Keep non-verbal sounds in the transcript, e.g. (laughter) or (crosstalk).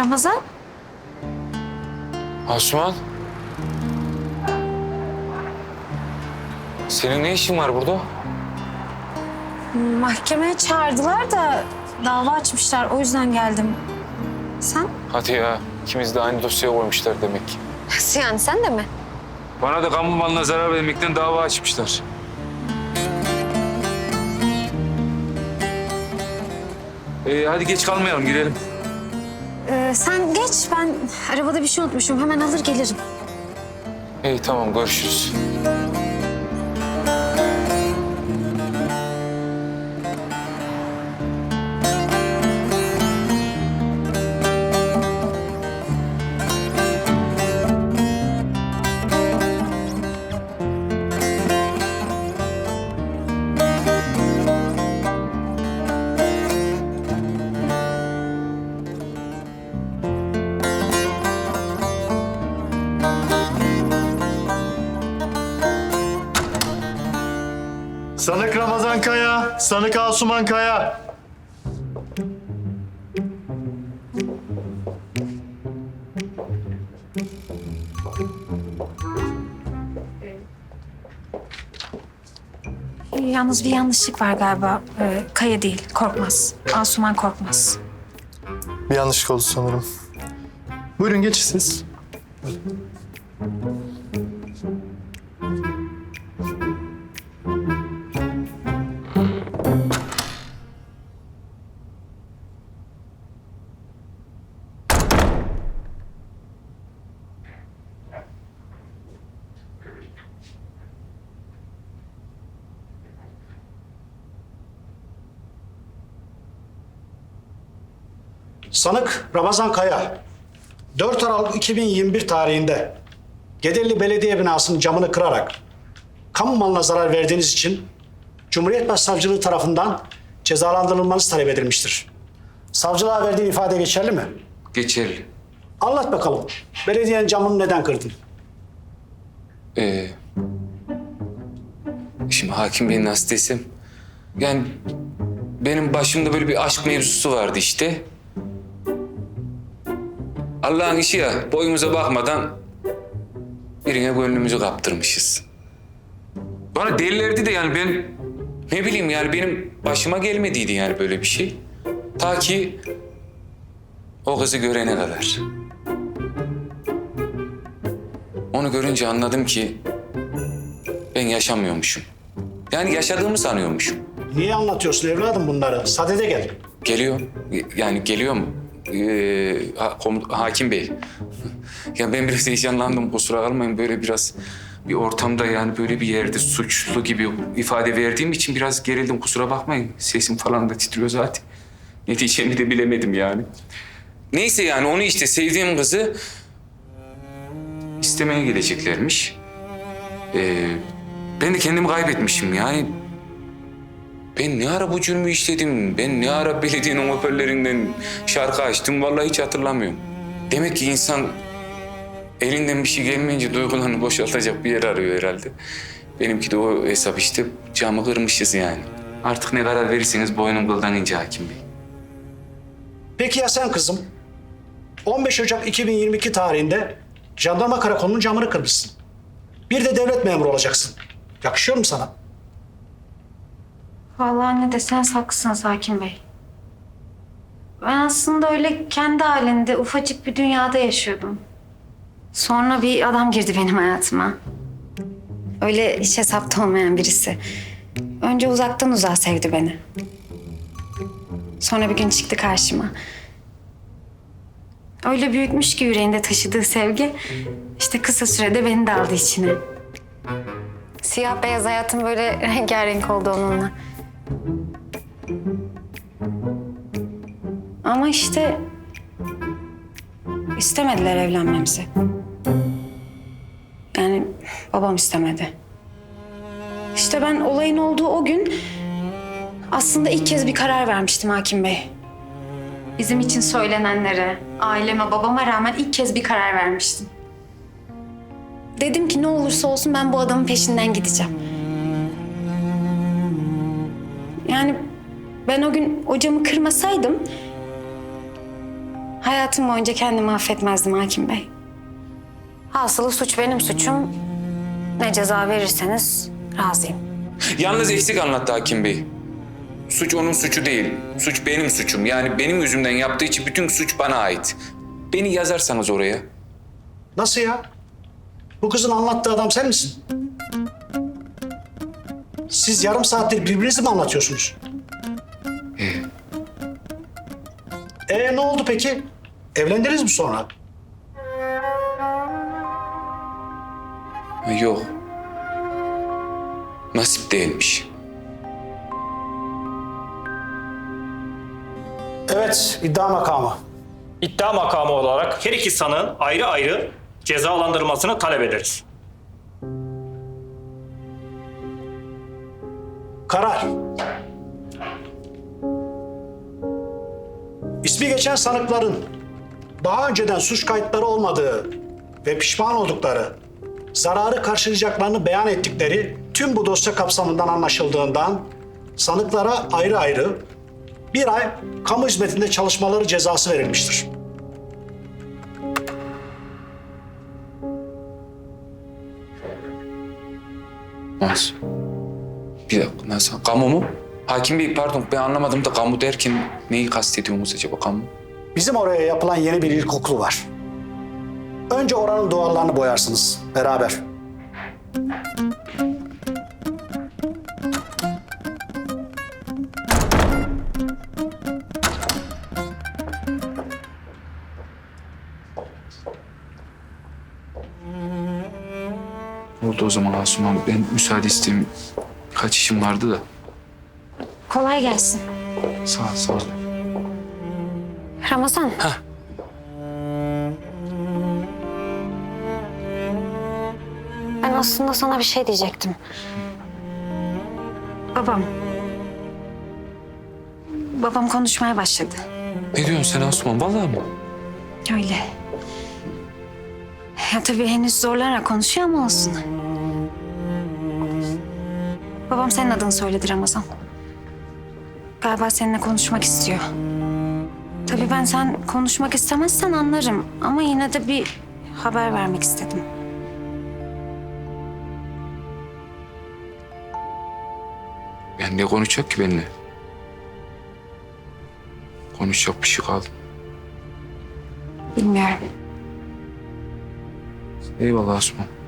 Ramazan? Asuman. Senin ne işin var burada? Mahkemeye çağırdılar da dava açmışlar. O yüzden geldim. Sen? Hadi ya. İkimiz de aynı dosyaya koymuşlar demek. Nasıl yani sen de mi? Bana da kamu malına zarar vermekten dava açmışlar. Ee, hadi geç kalmayalım gidelim. Ee, sen geç ben arabada bir şey unutmuşum. Hemen alır gelirim. İyi tamam görüşürüz. Sanık Ramazan Kaya, sanık Asuman Kaya. Yalnız bir yanlışlık var galiba. Ee, Kaya değil, Korkmaz. Asuman Korkmaz. Bir yanlışlık oldu sanırım. Buyurun geçin siz. Sanık Ramazan Kaya, 4 Aralık 2021 tarihinde Gedelli Belediye binasının camını kırarak kamu malına zarar verdiğiniz için Cumhuriyet Başsavcılığı tarafından cezalandırılmanız talep edilmiştir. Savcılığa verdiğin ifade geçerli mi? Geçerli. Anlat bakalım. Belediyenin camını neden kırdın? Ee, şimdi hakim bey nasıl desem... Yani benim başımda böyle bir aşk mevzusu vardı işte. Allah'ın işi ya boyumuza bakmadan birine gönlümüzü kaptırmışız. Bana delilerdi de yani ben ne bileyim yani benim başıma gelmediydi yani böyle bir şey. Ta ki o kızı görene kadar. Onu görünce anladım ki ben yaşamıyormuşum. Yani yaşadığımı sanıyormuşum. Niye anlatıyorsun evladım bunları? Sadede gel. Geliyor. Yani geliyor mu? Ee, ha- hakim bey. ya ben biraz heyecanlandım kusura kalmayın böyle biraz bir ortamda yani böyle bir yerde suçlu gibi ifade verdiğim için biraz gerildim kusura bakmayın. Sesim falan da titriyor zaten. Ne diyeceğimi de bilemedim yani. Neyse yani onu işte sevdiğim kızı istemeye geleceklermiş. Ee, ben de kendimi kaybetmişim yani. Ben ne ara bu cürmü işledim? Ben ne ara belediyenin hoparlöründen şarkı açtım? Vallahi hiç hatırlamıyorum. Demek ki insan elinden bir şey gelmeyince duygularını boşaltacak bir yer arıyor herhalde. Benimki de o hesap işte camı kırmışız yani. Artık ne karar verirseniz boynum kıldan ince hakim bey. Peki ya sen kızım? 15 Ocak 2022 tarihinde jandarma karakolunun camını kırmışsın. Bir de devlet memuru olacaksın. Yakışıyor mu sana? Vallahi ne deseniz haklısınız Hakim Bey. Ben aslında öyle kendi halinde ufacık bir dünyada yaşıyordum. Sonra bir adam girdi benim hayatıma. Öyle hiç hesapta olmayan birisi. Önce uzaktan uzağa sevdi beni. Sonra bir gün çıktı karşıma. Öyle büyükmüş ki yüreğinde taşıdığı sevgi... ...işte kısa sürede beni de aldı içine. Siyah beyaz hayatım böyle (laughs) rengarenk oldu onunla. Ama işte istemediler evlenmemizi. Yani babam istemedi. İşte ben olayın olduğu o gün aslında ilk kez bir karar vermiştim hakim bey. Bizim için söylenenlere, aileme, babama rağmen ilk kez bir karar vermiştim. Dedim ki ne olursa olsun ben bu adamın peşinden gideceğim. Yani ben o gün o camı kırmasaydım hayatım boyunca kendimi affetmezdim Hakim Bey. Hasılı suç benim suçum. Ne ceza verirseniz razıyım. Yalnız eksik anlattı Hakim Bey. Suç onun suçu değil. Suç benim suçum. Yani benim yüzümden yaptığı için bütün suç bana ait. Beni yazarsanız oraya. Nasıl ya? Bu kızın anlattığı adam sen misin? Siz yarım saattir birbirinizi mi anlatıyorsunuz? Ee, Ee ne oldu peki? Evlendiniz mi sonra? yok. Nasip değilmiş. Evet, iddia makamı. İddia makamı olarak her iki sanığın ayrı ayrı cezalandırılmasını talep ederiz. Karar. İsmi geçen sanıkların daha önceden suç kayıtları olmadığı ve pişman oldukları, zararı karşılayacaklarını beyan ettikleri tüm bu dosya kapsamından anlaşıldığından sanıklara ayrı ayrı bir ay kamu hizmetinde çalışmaları cezası verilmiştir. Nasıl? Bir dakika nasıl? Kamu mu? Hakim Bey pardon ben anlamadım da kamu derken neyi kastediyorsunuz acaba kamu? Bizim oraya yapılan yeni bir ilkokulu var. Önce oranın duvarlarını boyarsınız beraber. Oldu o zaman Asuman. Ben müsaade isteyeyim. Kaç işim vardı da. Kolay gelsin. Sağ ol, sağ ol. Ramazan. Ben aslında sana bir şey diyecektim. Babam. Babam konuşmaya başladı. Ne diyorsun sen Asuman? Vallahi mi? Öyle. Ya tabii henüz zorlanarak konuşuyor ama olsun. Babam senin adını söyledi Ramazan. Galiba seninle konuşmak istiyor. Tabii ben sen konuşmak istemezsen anlarım. Ama yine de bir haber vermek istedim. Ben ne konuşacak ki benimle? Konuşacak bir şey kaldı. Bilmiyorum. Eyvallah ol.